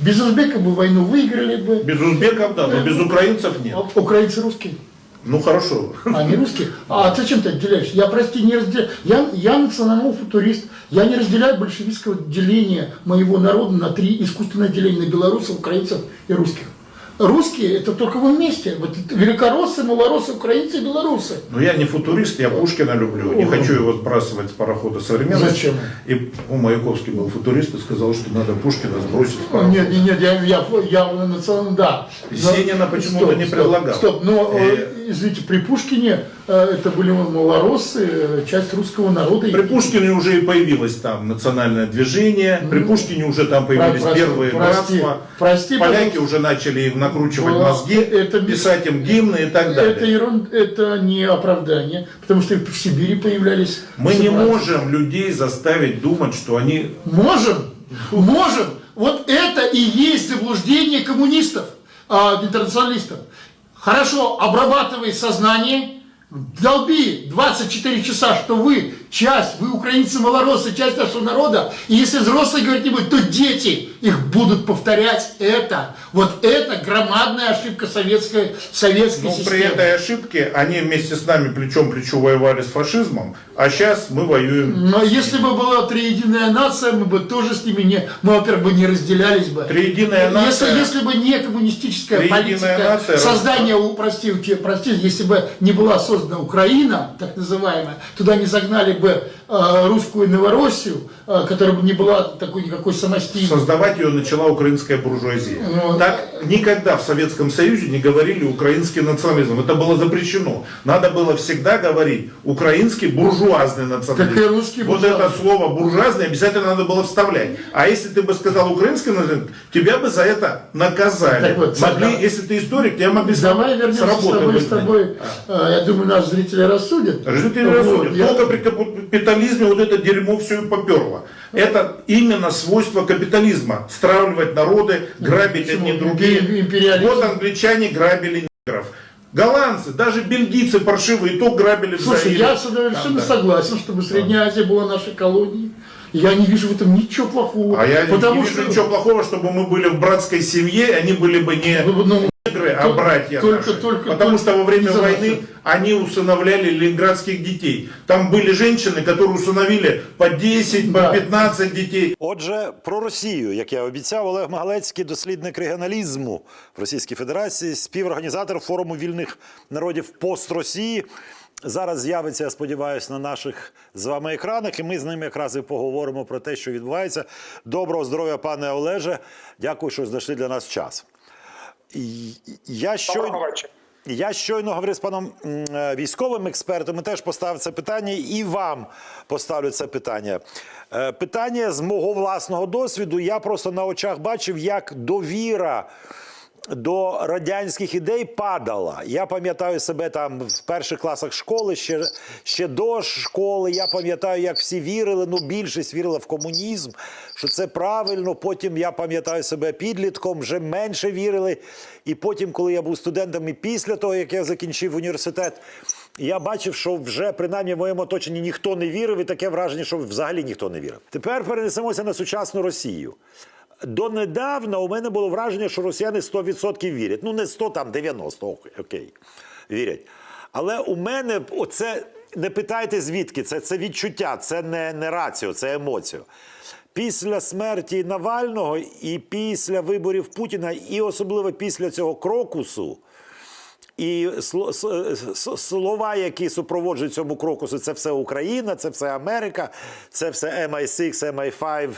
Без узбеков бы войну выиграли бы. Без узбеков, да, но без украинцев нет. А Украинцы русские. Ну хорошо. А не русские? А зачем ты отделяешь? Я, прости, не разделяю. Я, я национальный футурист. Я не разделяю большевистского деления моего народа на три искусственное деление на белорусов, украинцев и русских. Русские это только мы вместе. Вот великороссы, малороссы, украинцы и белорусы. Но я не футурист, я Пушкина люблю. Не Ого. хочу его сбрасывать с парохода современности. Зачем? И у Маяковский был футурист и сказал, что надо Пушкина сбросить с О, парохода. Нет, нет, нет, я, я, я национальный, да. Есенина Но- почему-то стоп, не стоп, предлагал. Стоп, но, Э, э, извините, при Пушкине э, это были малороссы, э, часть русского народа. При Пушкине уже и появилось там национальное движение, при Пушкине уже там появились Прости, первые прости, братства, прости, поляки пожалуйста. уже начали им накручивать О, мозги, это- писать им гимны и так Это далее. ерунда, это не оправдание, потому что в Сибири появлялись. Мы не можем людей заставить думать, что они... Можем, можем. Вот это и есть заблуждение коммунистов, а, интернационалистов. Хорошо, обрабатывай сознание, долби 24 часа, что вы часть, вы украинцы малоросы, часть нашего народа, и если взрослые говорить не будут, то дети их будут повторять это. Вот это громадная ошибка советской, советской Ну, системы. при этой ошибке они вместе с нами плечом к плечу воевали с фашизмом, а сейчас мы воюем. Но если бы была триединая нация, мы бы тоже с ними не, мы, во-первых, бы не разделялись бы. Триединая нация- Если, если бы не коммунистическая политика нация создания, у- прости, прости, если бы не была создана Украина, так называемая, туда не загнали бы э, русскую Новороссию, э, которая бы не была такой никакой самостийной. Создавать ее начала украинская буржуазия. Ну, так никогда в Советском Союзе не говорили украинский национализм. Это было запрещено. Надо было всегда говорить украинский буржуазный национализм. Так и русский вот буржуазный. это слово буржуазный обязательно надо было вставлять. А если ты бы сказал украинский национализм, тебя бы за это наказали. Так вот, могли, давай- если ты историк, тебя могли Давай вернемся с работы тобой, с тобой. э, Я думаю, наши зрители рассудят. Жители Вот, рассудят. я- Только при капитализме вот это дерьмо все и поперло. Это именно свойство капитализма. Стравливать народы, грабить Почему? одни другие. Вот англичане грабили негров. Голландцы, даже бельгийцы паршивые, то грабили Слушай, Заире. я совершенно да. согласен, чтобы Средняя Азия была нашей колонией. Я не вижу в этом ничего плохого. А я не- потому не вижу что, ничего плохого, чтобы мы были в братской семье, они были бы не ну, негры, а Только- братья только- наши. только- Потому только что во время из-за войны нас. они усыновляли ленинградских детей. Там были женщины, которые усыновили по 10, Да. по 15 детей. Отже, про Росію, як я обіцяв, Олег Магалецький, дослідник регіоналізму в Російській Федерації, співорганізатор форуму вільних народів пост Росії. Зараз з'явиться, я сподіваюся, на наших з вами екранах, і ми з ним якраз і поговоримо про те, що відбувається. Доброго здоров'я, пане Олеже. Дякую, що знайшли для нас час. Я щойно... Я щойно говорив з паном е, військовим експертом і теж поставив це питання, і вам поставлю це питання. Е, Питання з мого власного досвіду. Я просто на очах бачив, як довіра до радянських ідей падала. Я пам'ятаю себе там в перших класах школи, ще, ще до школи. Я пам'ятаю, як всі вірили, ну більшість вірила в комунізм, що це правильно. Потім я пам'ятаю себе підлітком, вже менше вірили. І потім, коли я був студентом, і після того, як я закінчив університет, я бачив, що вже принаймні в моєму оточенні ніхто не вірив, і таке враження, що взагалі ніхто не вірив. Тепер перенесемося на сучасну Росію. Донедавна у мене було враження, що росіяни 100% вірять. Ну, не 100, там 90, окей, вірять. Але у мене оце не питайте звідки, це, це відчуття, це не, не раціо, це емоція. Після смерті Навального і після виборів Путіна, і особливо після цього крокусу, і слова, які супроводжують цьому крокусу, це все Україна, це все Америка, це все MI6, MI5,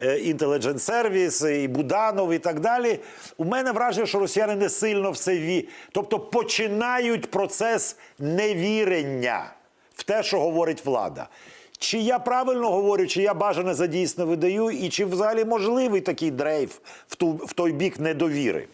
е, Intelligence Service, і Буданов і так далі. У мене враження, що росіяни не сильно в це ві. Тобто починають процес невірення в те, що говорить влада. Чи я правильно говорю, чи я бажане за дійсне видаю, і чи взагалі можливий такий дрейф в, ту, в той бік недовіри?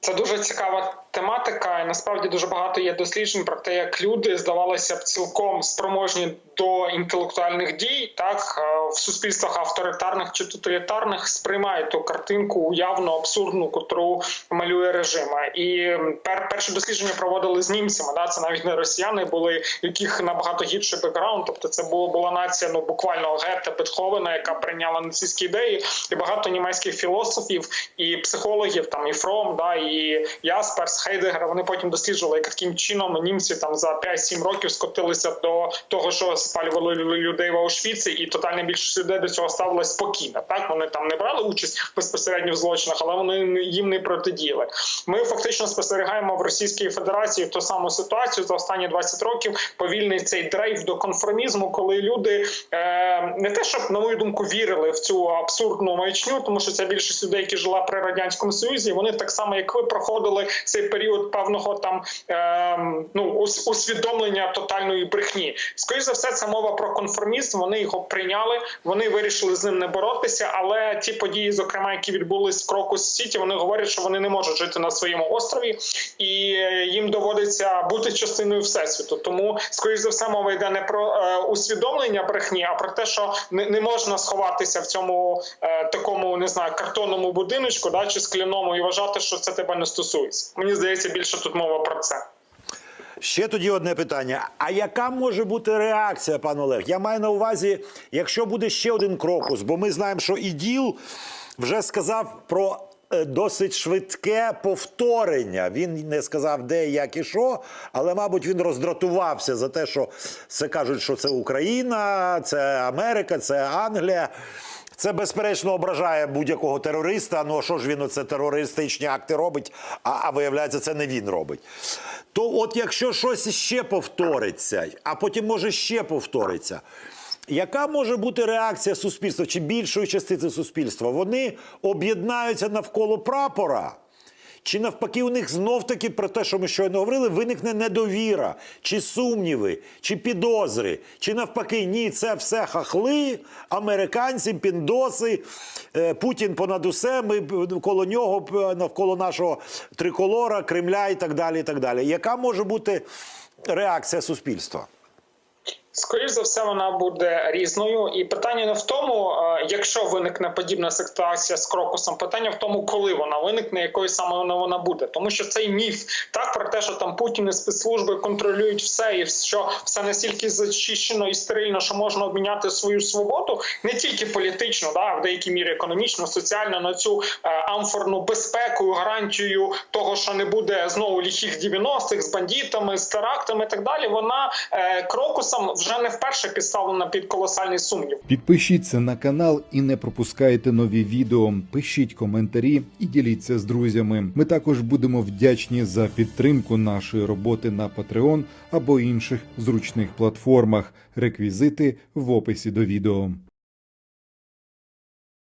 Це дуже цікава тематика. І насправді дуже багато є досліджень про те, як люди здавалося б цілком спроможні до інтелектуальних дій, так е, в суспільствах авторитарних чи тоталітарних сприймають ту картинку уявно абсурдну, котру малює режим. І пер, перші дослідження проводили з німцями. Да, це навіть не росіяни були, яких набагато гірший бекграунд. Тобто, це було була нація ну буквально Гетте Бетховена, яка прийняла нацистські ідеї, і багато німецьких філософів і психологів, там і Фром, да і Ясперс, Хейдегер. Вони потім досліджували, як таким чином німці там за 5-7 років скотилися до того, що спалювали лю- людей в Аушвіці, і тотальна більшість людей до цього ставилась спокійно. Так вони там не брали участь безпосередньо в злочинах, але вони їм не протидіяли. Ми фактично спостерігаємо в Російській Федерації ту саму ситуацію за останні 20 років. Повільний цей дрейф до конформізму, коли люди е, не те, щоб на мою думку вірили в цю абсурдну маячню, тому що це більшість людей, які жила при радянському союзі. Вони так само, як ви проходили цей період певного там е, ну ус- усвідомлення тотальної брехні. Скоріше за все, це мова про конформізм. Вони його прийняли. Вони вирішили з ним не боротися. Але ті події, зокрема, які відбулись в Крокус Сіті, вони говорять, що вони не можуть жити на своєму острові, і їм доводиться бути частиною всесвіту. Тому, скоріш за все, мова йде не про е, усвідомлення брехні, а про те, що не, не можна сховатися в цьому е, такому не знаю картонному будиночку, да чи скляному, і вважати, що це тебе не стосується. Мені здається, більше тут мова про це. Ще тоді одне питання: а яка може бути реакція, пан Олег? Я маю на увазі, якщо буде ще один крокус, бо ми знаємо, що іділ вже сказав про. е, Досить швидке повторення. Він не сказав, де, як і що, але, мабуть, він роздратувався за те, що це кажуть, що це Україна, це Америка, це Англія. Це безперечно ображає будь-якого терориста. Ну а що ж він оце терористичні акти робить, а, а виявляється, це не він робить. То от якщо щось ще повториться, а потім може ще повториться. Яка може бути реакція суспільства чи більшої частини суспільства? Вони об'єднаються навколо прапора. Чи навпаки, у них знов таки про те, що ми щойно говорили, виникне недовіра, чи сумніви, чи підозри, чи навпаки, ні, це все хахли, американці, піндоси, е, Путін понад усе, ми коло нього, навколо нашого триколора, Кремля і так далі. І так далі. Яка може бути реакція суспільства? Скоріше за все, вона буде різною, і питання не в тому, е, якщо виникне подібна ситуація з крокусом, питання в тому, коли вона виникне, якою саме вона буде, тому що цей міф так про те, що там Путін і спецслужби контролюють все, і що все настільки зачищено і стерильно, що можна обміняти свою свободу не тільки політично, да, в деякій мірі економічно, соціально на цю е, амфорну безпеку, гарантію того, що не буде знову ліхих 90-х з бандитами, з терактами і так далі. Вона е, крокусом вже не вперше підставлена під колосальний сумнів. Підпишіться на канал і не пропускайте нові відео. Пишіть коментарі і діліться з друзями. Ми також будемо вдячні за підтримку нашої роботи на Patreon або інших зручних платформах. Реквізити в описі до відео.